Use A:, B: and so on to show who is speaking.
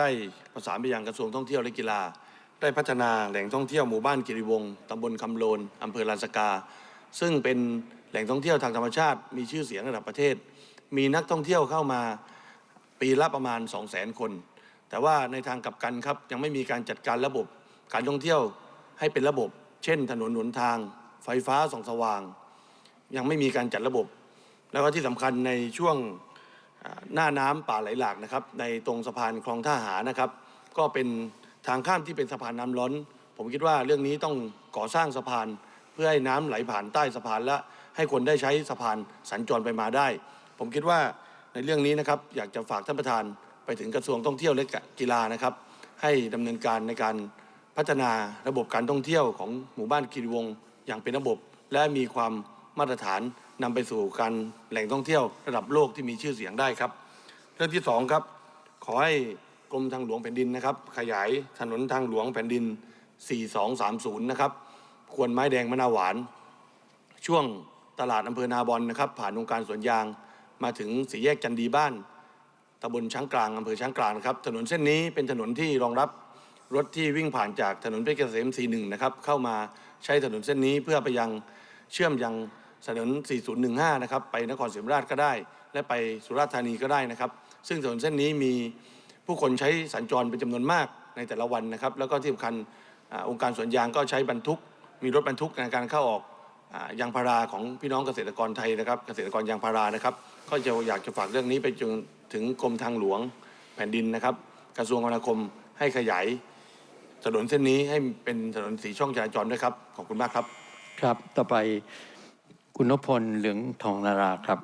A: ได้ประสานไปยังกระทรวงท่องเที่ยวและกีฬา ได้พัฒนาแหล่งท่องเที่ยวหมู่บ้านกิริวงศ์ตำบลคำโลนอำเภอลานสกา ซึ่งเป็นแหล่งท่องเที่ยวทางธรรมชาติ มีชื่อเสียงระดับประเทศ มีนักท่องเที่ยวเข้ามาปีละประมาณ 2 0 0 0 0 0 คน แต่ว่าในทางกลับกันครับยังไม่มีการจัดการระบบการท่องเที่ยวให้เป็นระบบ เช่น ถนนหนทาง ไฟฟ้าส่องสว่าง ยังไม่มีการจัดระบบ แล้วก็ที่สำคัญในช่วง หน้าน้ำป่าไหลหลากนะครับ ในตรงสะพานคลองท่าหานะครับ ก็เป็นทางข้ามที่เป็นสะพานน้ำล้น ผมคิดว่าเรื่องนี้ต้องก่อสร้างสะพาน เพื่อให้น้ำไหลผ่านใต้สะพานและให้คนได้ใช้สะพานสัญจรไปมาได้ ผมคิดว่าในเรื่องนี้นะครับอยากจะฝากท่านประธานไปถึงกระทรวงท่องเที่ยวและกีฬานะครับ ให้ดำเนินการในการพัฒนาระบบการท่องเที่ยวของหมู่บ้านคีรีวงอย่างเป็นระบบ และมีความ มาตรฐานนำไปสู่การแหล่งท่องเที่ยวระดับโลกที่มีชื่อเสียงได้ครับ เรื่องที่สองครับขอให้กรมทางหลวงแผ่นดินนะครับ ขยายถนนทางหลวงแผ่นดิน 4230 นะครับควรไม้แดงมะนาวหวาน ช่วงตลาดอำเภอนาบอนนะครับ ผ่านองค์การสวนยางมาถึงสี่แยกจันดีบ้านตำบลช้างกลางอำเภอช้างกลางนะครับถนนเส้นนี้เป็นถนนที่รองรับรถที่วิ่งผ่านจากถนนเพชรเกษม41นะครับเข้ามาใช้ถนนเส้นนี้เพื่อไปยัง เชื่อมยังถนน 4015 นะครับ ไปนครศรีธรรมราชก็ได้ และไปสุราษฎร์ธานีก็ได้นะครับ ซึ่งถนนเส้นนี้มีผู้คนใช้สัญจรเป็นจำนวนมากในแต่ละวันนะครับ แล้วก็ที่สำคัญอองค์การสวนยางก็ใช้บรรทุก มีรถบรรทุกในการเข้าออกอยางพาราของพี่น้องเกษตรกรไทยนะครับ เกษตรกรยางพารานะครับ ก็จะอยากจะฝากเรื่องนี้ไปจนถึงกรมทางหลวงแผ่นดินนะครับ กระทรวงคมนาคมให้ขยายถนนเส้นนี้ให้เป็นถนนสีช่องจราจรด้วยครับ ขอบคุณมากครับ
B: ครับ ต่อไปคุณนพพลเหลืองทองนาราครับ